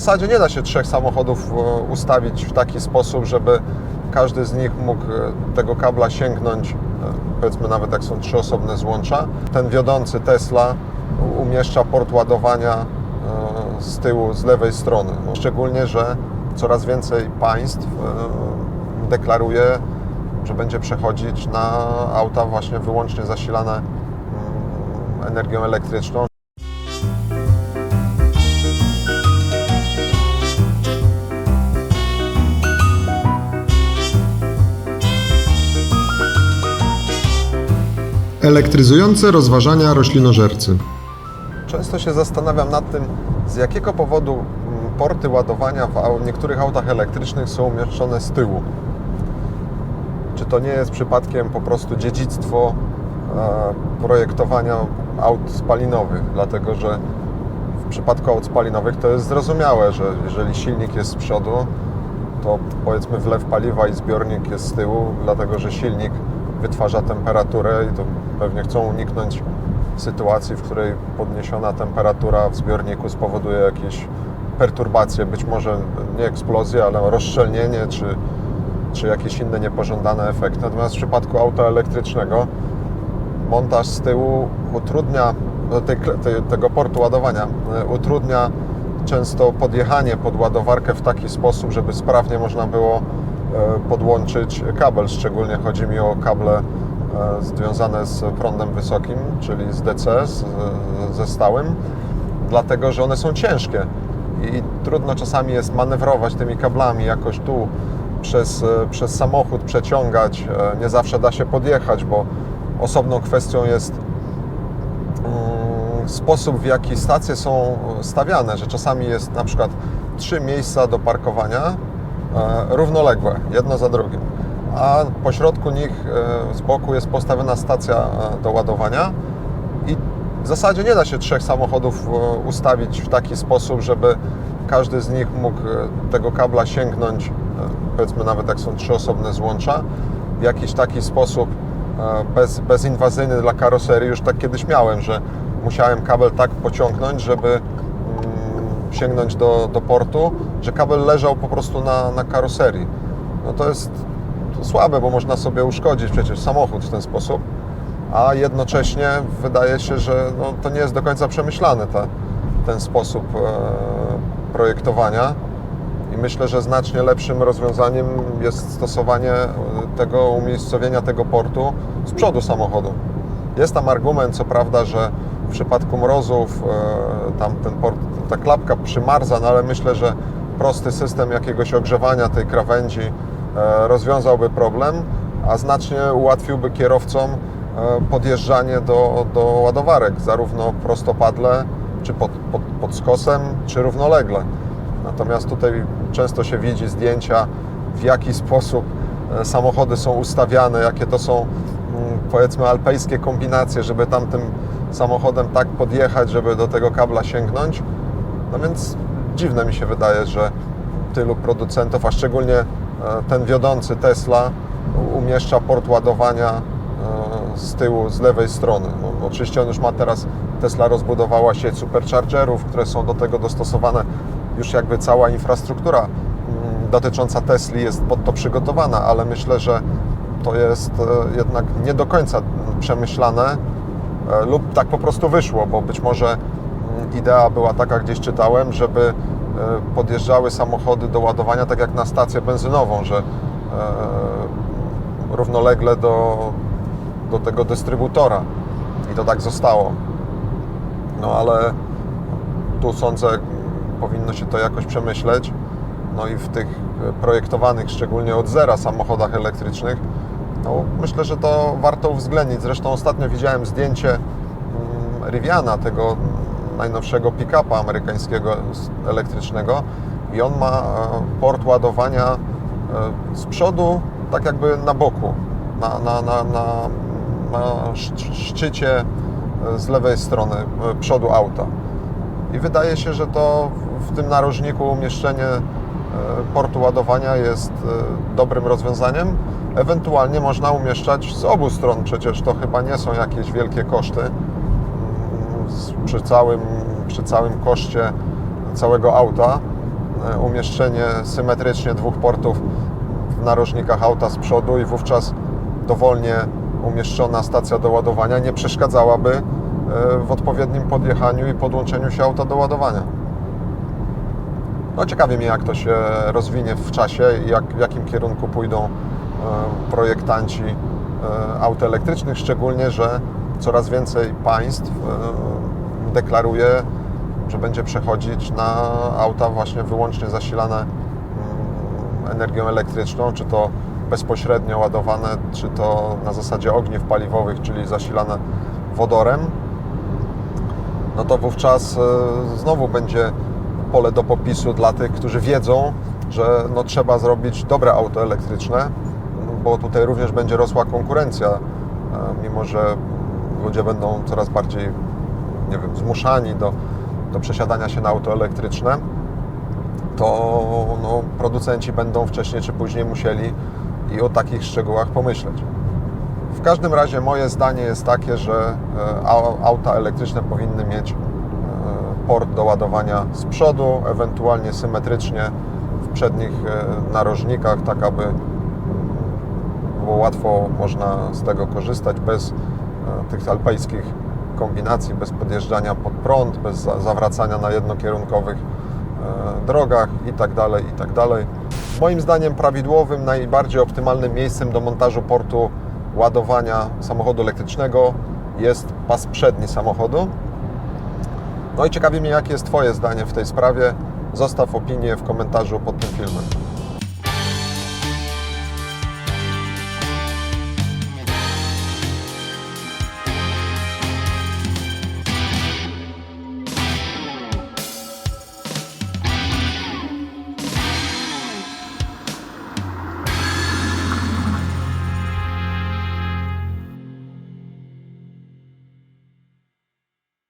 zasadzie nie da się trzech samochodów e, ustawić w taki sposób, żeby każdy z nich mógł e, tego kabla sięgnąć, e, powiedzmy nawet jak są trzy osobne złącza. Ten wiodący Tesla umieszcza port ładowania z tyłu, z lewej strony. No, szczególnie, że coraz więcej państw deklaruje, że będzie przechodzić na auta właśnie wyłącznie zasilane mm, energią elektryczną. Elektryzujące rozważania roślinożercy. Często się zastanawiam nad tym, z jakiego powodu mm, porty ładowania w niektórych autach elektrycznych są umieszczone z tyłu. Czy to nie jest przypadkiem po prostu dziedzictwo e, projektowania aut spalinowych? Dlatego, że w przypadku aut spalinowych to jest zrozumiałe, że jeżeli silnik jest z przodu, to powiedzmy wlew paliwa i zbiornik jest z tyłu, dlatego że silnik wytwarza temperaturę i to pewnie chcą uniknąć sytuacji, w której podniesiona temperatura w zbiorniku spowoduje jakieś perturbacje, być może nie eksplozję, ale rozszczelnienie czy, czy jakieś inne niepożądane efekty. Natomiast w przypadku auta elektrycznego montaż z tyłu utrudnia tej, tej, tego portu ładowania, e, utrudnia często podjechanie pod ładowarkę w taki sposób, żeby sprawnie można było podłączyć kabel. Szczególnie chodzi mi o kable e, związane z prądem wysokim, czyli z DC, z, ze stałym, dlatego że one są ciężkie i trudno czasami jest manewrować tymi kablami jakoś tu przez, e, przez samochód, przeciągać. E, Nie zawsze da się podjechać, bo osobną kwestią jest mm, sposób, w jaki stacje są stawiane, że czasami jest na przykład trzy miejsca do parkowania e, równoległe, jedno za drugim, a pośrodku nich e, z boku jest postawiona stacja e, do ładowania i w zasadzie nie da się trzech samochodów e, ustawić w taki sposób, żeby każdy z nich mógł e, tego kabla sięgnąć, e, powiedzmy nawet jak są trzy osobne złącza, w jakiś taki sposób e, bez, bezinwazyjny dla karoserii. Już tak kiedyś miałem, że musiałem kabel tak pociągnąć, żeby mm, sięgnąć do, do portu, że kabel leżał po prostu na, na karoserii. No to jest słabe, bo można sobie uszkodzić przecież samochód w ten sposób, a jednocześnie wydaje się, że no, to nie jest do końca przemyślany te, ten sposób e, projektowania. I myślę, że znacznie lepszym rozwiązaniem jest stosowanie e, tego umiejscowienia tego portu z przodu samochodu. Jest tam argument, co prawda, że w przypadku mrozów e, tam ten port, ta klapka przymarza, no ale myślę, że prosty system jakiegoś ogrzewania tej krawędzi e, rozwiązałby problem, a znacznie ułatwiłby kierowcom e, podjeżdżanie do, do ładowarek, zarówno prostopadle, czy pod, pod, pod skosem, czy równolegle. Natomiast tutaj często się widzi zdjęcia, w jaki sposób e, samochody są ustawiane, jakie to są mm, powiedzmy alpejskie kombinacje, żeby tamtym samochodem tak podjechać, żeby do tego kabla sięgnąć. No więc dziwne mi się wydaje, że tylu producentów, a szczególnie e, ten wiodący Tesla umieszcza port ładowania e, z tyłu, z lewej strony. No, oczywiście on już ma teraz, Tesla rozbudowała sieć superchargerów, które są do tego dostosowane. Już jakby cała infrastruktura mm, dotycząca Tesli jest pod to przygotowana, ale myślę, że to jest e, jednak nie do końca przemyślane lub tak po prostu wyszło, bo być może idea była taka, gdzieś czytałem, żeby e, podjeżdżały samochody do ładowania tak jak na stację benzynową, że e, równolegle do, do tego dystrybutora i to tak zostało. No ale tu sądzę, powinno się to jakoś przemyśleć. No i w tych e, projektowanych, szczególnie od zera samochodach elektrycznych, no myślę, że to warto uwzględnić. Zresztą ostatnio widziałem zdjęcie mm, Riviana, tego najnowszego pick-upa amerykańskiego elektrycznego i on ma e, port ładowania e, z przodu, tak jakby na boku, na, na, na, na, na sz- szczycie e, z lewej strony przodu auta. I wydaje się, że to w tym narożniku umieszczenie portu ładowania jest dobrym rozwiązaniem. Ewentualnie można umieszczać z obu stron, przecież to chyba nie są jakieś wielkie koszty. Przy całym, przy całym koszcie całego auta e, umieszczenie symetrycznie dwóch portów w narożnikach auta z przodu i wówczas dowolnie umieszczona stacja do ładowania nie przeszkadzałaby e, w odpowiednim podjechaniu i podłączeniu się auta do ładowania. No ciekawi mnie, jak to się rozwinie w czasie i jak, w jakim kierunku pójdą e, projektanci aut elektrycznych, szczególnie, że coraz więcej państw e, deklaruje, że będzie przechodzić na auta właśnie wyłącznie zasilane mm, energią elektryczną, czy to bezpośrednio ładowane, czy to na zasadzie ogniw paliwowych, czyli zasilane wodorem. No to wówczas e, znowu będzie pole do popisu dla tych, którzy wiedzą, że no, trzeba zrobić dobre auto elektryczne, bo tutaj również będzie rosła konkurencja, e, mimo że ludzie będą coraz bardziej, nie wiem, zmuszani do, do przesiadania się na auto elektryczne, to no, producenci będą wcześniej czy później musieli i o takich szczegółach pomyśleć. W każdym razie moje zdanie jest takie, że e, au- auta elektryczne powinny mieć e, port do ładowania z przodu, ewentualnie symetrycznie w przednich e, narożnikach, tak aby było łatwo można z tego korzystać bez tych alpejskich kombinacji, bez podjeżdżania pod prąd, bez za- zawracania na jednokierunkowych e, drogach itd. itd. Moim zdaniem prawidłowym, najbardziej optymalnym miejscem do montażu portu ładowania samochodu elektrycznego jest pas przedni samochodu. No i ciekawi mnie, jakie jest Twoje zdanie w tej sprawie. Zostaw opinię w komentarzu pod tym filmem.